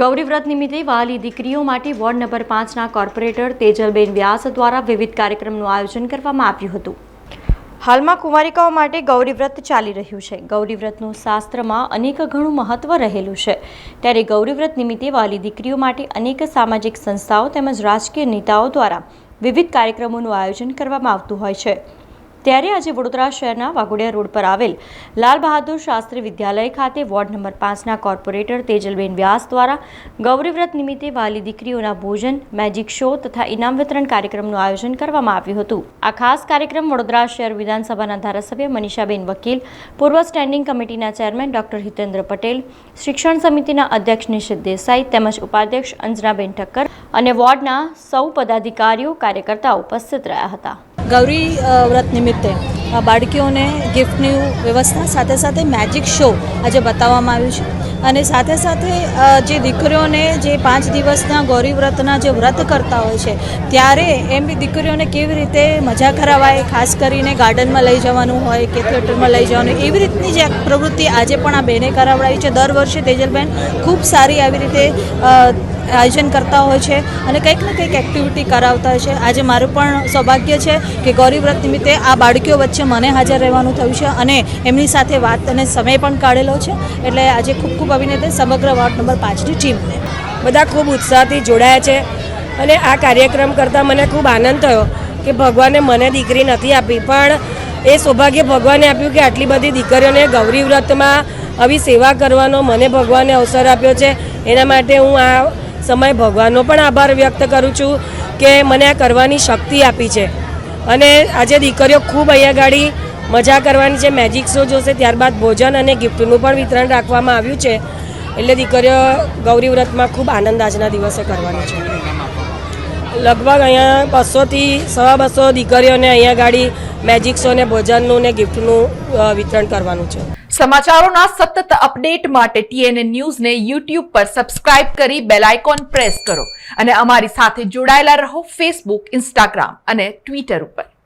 ગૌરી વ્રત નિમિત્તે વાલી દીકરીઓ માટે વોર્ડ નંબર પાંચના કોર્પોરેટર તેજલબેન વ્યાસ દ્વારા વિવિધ કાર્યક્રમનું આયોજન કરવામાં આવ્યું હતું. હાલમાં કુમારિકાઓ માટે ગૌરીવ્રત ચાલી રહ્યું છે. ગૌરીવ્રતનું શાસ્ત્રમાં અનેક ઘણું મહત્વ રહેલું છે. ત્યારે ગૌરીવ્રત નિમિત્તે વાલી દીકરીઓ માટે અનેક સામાજિક સંસ્થાઓ તેમજ રાજકીય નેતાઓ દ્વારા વિવિધ કાર્યક્રમોનું આયોજન કરવામાં આવતું હોય છે. ત્યારે આજે વડોદરા શહેરના વાઘોડિયા રોડ પર આવેલ લાલ બહાદુર શાસ્ત્રી વિદ્યાલય ખાતે વોર્ડ નંબર પાંચના કોર્પોરેટર તેજલબેન વ્યાસ દ્વારા ગૌરીવ્રત નિમિત્તે વાલી દીકરીઓના ભોજન, મેજિક શો તથા ઇનામ વિતરણ કાર્યક્રમનું આયોજન કરવામાં આવ્યું હતું. આ ખાસ કાર્યક્રમ વડોદરા શહેર વિધાનસભાના ધારાસભ્ય મનીષાબેન વકીલ, પૂર્વ સ્ટેન્ડિંગ કમિટીના ચેરમેન ડોક્ટર હિતેન્દ્ર પટેલ, શિક્ષણ સમિતિના અધ્યક્ષ નિશિત દેસાઈ તેમજ ઉપાધ્યક્ષ અંજનાબેન ઠક્કર અને વોર્ડના સૌ પદાધિકારીઓ, કાર્યકર્તાઓ ઉપસ્થિત રહ્યા હતા. ગૌરી વ્રત નિમિત્તે. બાળકીઓને ગિફ્ટની વ્યવસ્થા, સાથે સાથે મેજિક શો આજે બતાવવામાં આવ્યું છે. અને સાથે સાથે જે દીકરીઓને જે પાંચ દિવસના ગૌરી વ્રતના જે વ્રત કરતા હોય છે, ત્યારે એમ બી દીકરીઓને કેવી રીતે મજા કરાવાય, ખાસ કરીને ગાર્ડનમાં લઈ જવાનું હોય કે થિયેટરમાં લઈ જવાનું, એવી રીતની જે પ્રવૃત્તિ આજે પણ આ બેને કરાવડાવી છે. દર વર્ષે તેજલબેન ખૂબ સારી આવી રીતે આયોજન કરતા હોય છે અને કંઈક ને કંઈક એક્ટિવિટી કરાવતા હોય છે. આજે મારું પણ સૌભાગ્ય છે કે ગૌરીવ્રત નિમિત્તે આ બાળકીઓ વચ્ચે મને હાજર રહેવાનું થયું છે અને એમની સાથે વાત અને સમય પણ કાઢેલો છે. એટલે આજે ખૂબ ખૂબ અભિનેતે સમગ્ર વોર્ડ નંબર પાંચની ટીમને. બધા ખૂબ ઉત્સાહથી જોડાયા છે અને આ કાર્યક્રમ કરતાં મને ખૂબ આનંદ થયો કે ભગવાને મને દીકરી નથી આપી, પણ એ સૌભાગ્ય ભગવાને આપ્યું કે આટલી બધી દીકરીઓને ગૌરી વ્રતમાં આવી સેવા કરવાનો મને ભગવાને અવસર આપ્યો છે. એના માટે હું આ સમય ભગવાનનો પણ આભાર વ્યક્ત કરું છું કે મને આ કરવાની શક્તિ આપી છે. અને આજે દીકરીઓ ખૂબ અહીંયા ગાડી મજા કરવાની છે. મેજિક શો જોશે, ત્યારબાદ ભોજન અને ગિફ્ટનું પણ વિતરણ રાખવામાં આવ્યું છે. એટલે દીકરીઓ ગૌરી વ્રતમાં ખૂબ આનંદ આજના દિવસે કરવાનો છે. લગભગ અહીંયા બસોથી સવા બસો દીકરીઓને અહીંયા ગાડી મેજિક શો ને ભોજનનું ને ગિફ્ટનું વિતરણ કરવાનું છે. સમાચારોના સતત અપડેટ માટે ટીએનએ ન્યૂઝને યુટ્યુબ પર સબસ્ક્રાઇબ કરી બેલ આઇકોન પ્રેસ કરો અને અમારી સાથે જોડાયેલા રહો ફેસબુક ઇન્સ્ટાગ્રામ અને ટ્વિટર ઉપર.